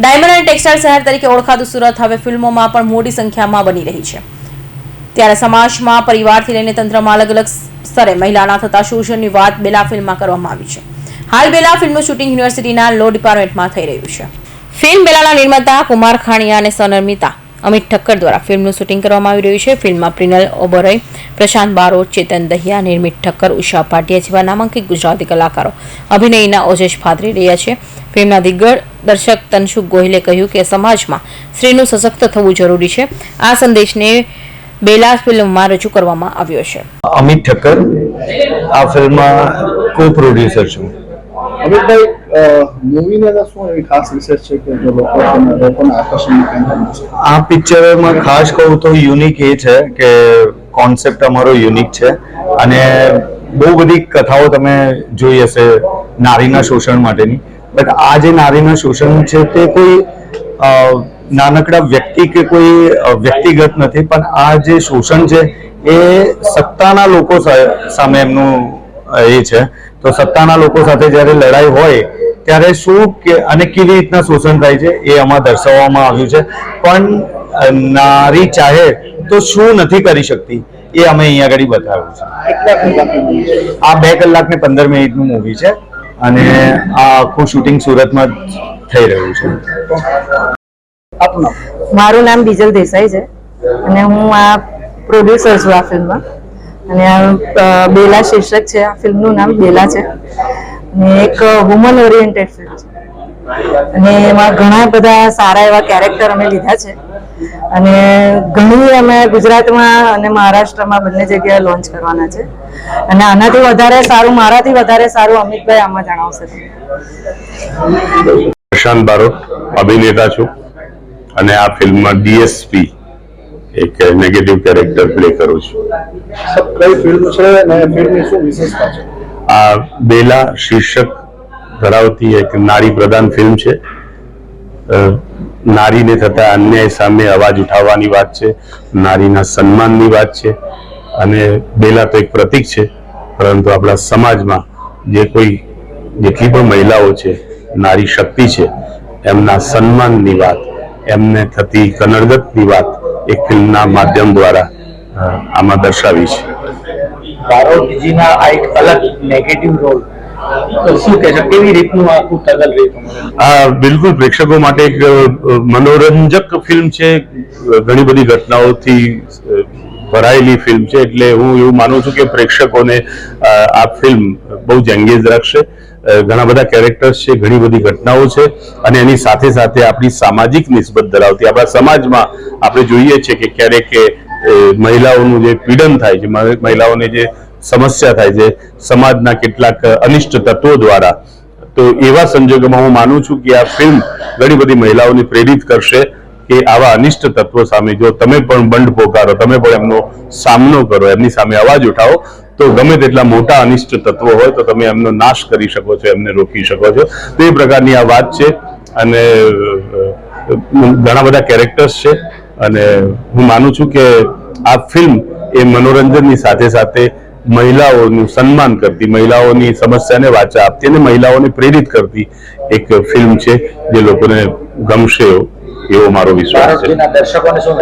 Diamond અને textile શહેર તરીકે ઓળખાતું સુરત હવે ફિલ્મોમાં પણ મોટી સંખ્યામાં બની રહી છે. ત્યારે સમાજમાં, પરિવારથી લઈને તંત્રમાં અલગ અલગ સ્તરે મહિલાના થતા શોષણની વાત બેલા ફિલ્મમાં કરવામાં આવી છે. હાલ બેલા ફિલ્મનું શૂટિંગ યુનિવર્સિટીના લો ડિપાર્ટમેન્ટમાં થઈ રહ્યું છે. ફિલ્મ બેલાના નિર્માતા કુમાર ખાણિયા અને સહનિર્મિતા અમિત ઠક્કર દ્વારા ફિલ્મનું શૂટિંગ કરવામાં આવી રહ્યું છે. ફિલ્મમાં પ્રિનલ ઓબરોય પ્રશાંત બારોટ ચેતન દહિયા નિર્મિત ઠક્કર ઉષા પાટિયા જેવા નામાંકિત ગુજરાતી કલાકારો. અભિનયના ઓજેશ ફાદરી રહ્યા છે. ફિલ્મના દિગ્દર્શક તનસુખ ગોહિલે કહ્યું કે સમાજમાં સ્ત્રીનું સશક્ત થવું જરૂરી છે. આ સંદેશને બેલા ફિલ્મમાં રજૂ કરવામાં આવ્યો છે. અમિત ઠક્કર આ ફિલ્મમાં કો પ્રોડ્યુસર છું. અમિતભાઈ મૂવીની શું એવી ખાસ વિશેષ છે કે લોકો આ પિક્ચરમાં ખાસ કહું તો યુનિક એ છે કે કોન્સેપ્ટ અમારો યુનિક છે. અને બહુ બધી કથાઓ તમે જોઈ હશે નારીના શોષણ માટેની. બટ આ જે નારીના શોષણ છે તે કોઈ નાનકડા વ્યક્તિ કે કોઈ વ્યક્તિગત નથી. પણ આ જે શોષણ છે એ સત્તાના લોકો સામે એમનું એ છે. તો સત્તાના લોકો સાથે જ્યારે લડાઈ હોય, ત્યારે શું કે અને કેવી રીતના શોષણ થાય છે એ આમાં દર્શાવવામાં આવ્યું છે. પણ નારી ચાહે તો શું નથી કરી શકતી એ અમે અહીંયા આગળ બતાવ્યું છે. આ બે કલાક ને પંદર મિનિટનું મૂવી છે અને આ આખું શૂટિંગ સુરતમાં થઈ રહ્યું છે. મારું નામ બીજલ દેસાઈ છે અને હું આ પ્રોડ્યુસર છું આ ફિલ્મમાં અને આ બેલા શીર્ષક છે, આ ફિલ્મનું નામ બેલા છે. અને એક વુમન ઓરિએન્ટેડ ફિલ્મ છે. અને એમાં ઘણા બધા સારા એવા કેરેક્ટર અમે લીધા છે. અને ઘણી અમે ગુજરાતમાં અને મહારાષ્ટ્રમાં બંને જગ્યાએ લોન્ચ કરવાના છે. અને આનાથી વધારે સારું, મારાથી વધારે સારું અમિતભાઈ આમાં જણાવશે પ્રશાંત બારોટ, અભિનેતા છું. અને આ ફિલ્મમાં ડીએસપી એક નેગેટિવ કેરેક્ટર પ્લે કરું છું. કઈ ફિલ્મ છે અને ફિલ્મની શું વિશેષતા છે? આ બેલા શીર્ષક ધરાવતી એક નારી પ્રધાન ફિલ્મ છે. નારીને થતા અન્યાય સામે અવાજ ઉઠાવવાની વાત છે નારીના સન્માનની વાત છે અને બેલા તો એક પ્રતીક છે પરંતુ આપણા સમાજમાં જે કોઈ જેટલી પણ મહિલાઓ છે નારી શક્તિ છે એમના સન્માનની વાત એમને થતી કનડગતની વાત એક ફિલ્મના માધ્યમ દ્વારા આમાં દર્શાવી છે. બારોટજીના આ એક અલગ નેગેટિવ રોલ શું છે? કેવી રીતનું આખું ટગલ રહ્યું આ બિલકુલ પ્રેક્ષકો માટે એક મનોરંજક ફિલ્મ છે. ઘણી બધી ઘટનાઓથી ભરાયેલી ફિલ્મ છે. એટલે હું એવું માનું છું કે પ્રેક્ષકોને આ ફિલ્મ બહુ જ એંગેજ રાખશે. ઘણા બધા કેરેક્ટર્સ છે, ઘણી બધી ઘટનાઓ છે અને એની સાથે સાથે આપણી સામાજિક નિસ્બત ધરાવતી, આપણા સમાજમાં આપણે જોઈએ છીએ કે ક્યારેક મહિલાઓનું જે પીડન થાય છે મહિલાઓને જે સમસ્યા થાય છે, સમાજના કેટલાક અનિષ્ટ તત્વો દ્વારા. તો એવા સંજોગોમાં હું માનું છું કે આ ફિલ્મ ઘણી બધી મહિલાઓને પ્રેરિત કરશે કે આવા અનિષ્ટ તત્વો સામે જો તમે પણ બંધ પોકારો, તમે પણ એમનો સામનો કરો, એમની સામે અવાજ ઉઠાવો, તો ગમે તેટલા મોટા અનિષ્ટ તત્વો હોય તો તમે એમનો નાશ કરી શકો છો, એમને રોકી શકો છો. તો એ પ્રકારની આ વાત છે અને ઘણા બધા કેરેક્ટર્સ છે અને હું માનું છું કે આ ફિલ્મ એ મનોરંજનની સાથે સાથે મહિલાઓનું સન્માન કરતી, મહિલાઓની સમસ્યાને વાચા આપતી અને મહિલાઓને પ્રેરિત કરતી એક ફિલ્મ છે જે લોકોને ગમશે એવો- એવો મારો વિશ્વાસ છે. દર્શકોને શું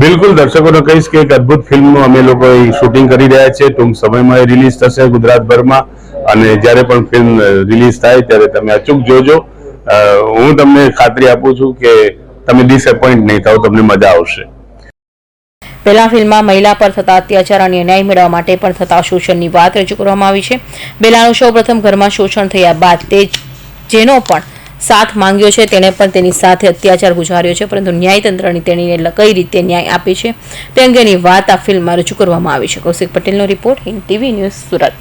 બિલકુલ દર્શકોને કહીશ કે એક અદ્ભુત ફિલ્મનું અમે લોકો શૂટિંગ કરી રહ્યા છે ટૂંક સમયમાં એ રિલીઝ થશે ગુજરાતભરમાં અને જ્યારે પણ ફિલ્મ રિલીઝ થાય ત્યારે તમે અચૂક જોજો. હું તમને ખાતરી આપું છું કે તમે ડિસએપોઇન્ટ નહીં થાવ તમને મજા આવશે. પહેલા ફિલ્મમાં મહિલા પર થતા અત્યાચાર અને ન્યાય મેળવવા માટે પણ થતા શોષણની વાત રજૂ કરવામાં આવી છે. બેલાનો સૌ પ્રથમ ઘરમાં શોષણ થયા બાદ તે જેનો પણ સાથ માંગ્યો છે. તેણે પણ તેની સાથે અત્યાચાર ગુજાર્યો છે, પરંતુ ન્યાયતંત્રની તેણીને કઈ રીતે ન્યાય આપે છે તે અંગેની વાત આ ફિલ્મમાં રજૂ કરવામાં આવી છે. કૌશિક પટેલનો report Hind TV news Surat.